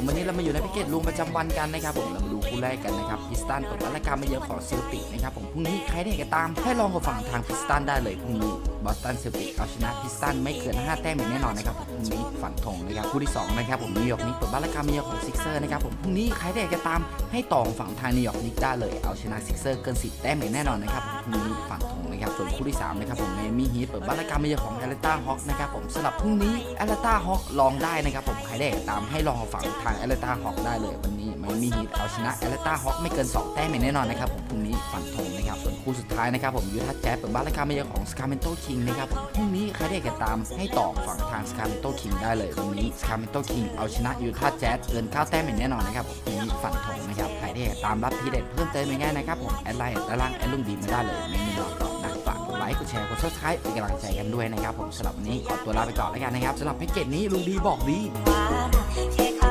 ผมวันนี้เรามาอยู่ในพิเกตลุงประจำวันกันนะครับผมเรามาดูคู่แรกกันนะครับพิสตันตกรายการมาเยอะของเซลติกนะครับผมพรุ่งนี้ใครได้ก็ตามให้ลองกับฝั่งทางพิสตันได้เลยพรุ่งนี้บอสตันเซลติกเอาชนะพิสตันไม่เกิน 5 แต้มอย่างแน่นอนนะครับผมพรุ่งนี้ฝันธงนะครับคู่ที่สองนะครับผมนิวยอร์กนิกเปิดบ้านรายการมาเยอะของซิกเซอร์นะครับผมพรุ่งนี้ใครได้ก็ตามให้ต่อฝั่งทางนิวยอร์กนิกได้เลยเอาชนะซิกเซอร์เกิน 10 แต้มอย่างแน่นอนนะครับผมพรุ่งนี้ฝันธงนะครับส่วนคู่ที่สามนะครับผมเมมี่ฮีทเปิดบ้านรายการมาเยอะของแอตตาฮอคนะครับผมสำหรับพรุ่งนี้แอตตาฮอคลองได้นะครับผมใครได้ก็ตามให้ลองฝั่งทางแอตตาฮอคได้เลยวันนี้เมมี่ฮี เอาชนะแอตตาฮอคไม่เกิน 2 แต้มอย่างแน่นอนนะครับผมพรุ่งนี้ฝันธงนะครับส่วนคู่สุดท้ายนะครับผมยูทัสแจ๊สเปิดบ้านรายการมาเยอะของสคาเมนโตคิงนะครับผมพรุ่งนี้ใครได้ก็ตามให้ต่อฝั่งทางสคาเมนโตคิงได้เลยวันนี้สคาเมนโตคิงเอาชนะยูทัสแจ๊สเกิน9แต้มอย่างแน่นอนนะครับผมพรุ่งนี้ฝันธงนะครับใครได้ก็ตามรับทีเด็ดเพิ่มเติมง่ายๆนะครับผมแอดไลน์แอดล่างแอดลุงดีมาได้เลยไม่มีหลอกหรอกนะฝากดไลค์กดแชร์กดซับสไครป์เป็นกำลังใจกันด้วยนะครับผมสำหรับวันนี้ขอตัวลาไปก่อนแล้วกันนะครับสำหรับแพ็กเกจนี้ลุงดีบอกดี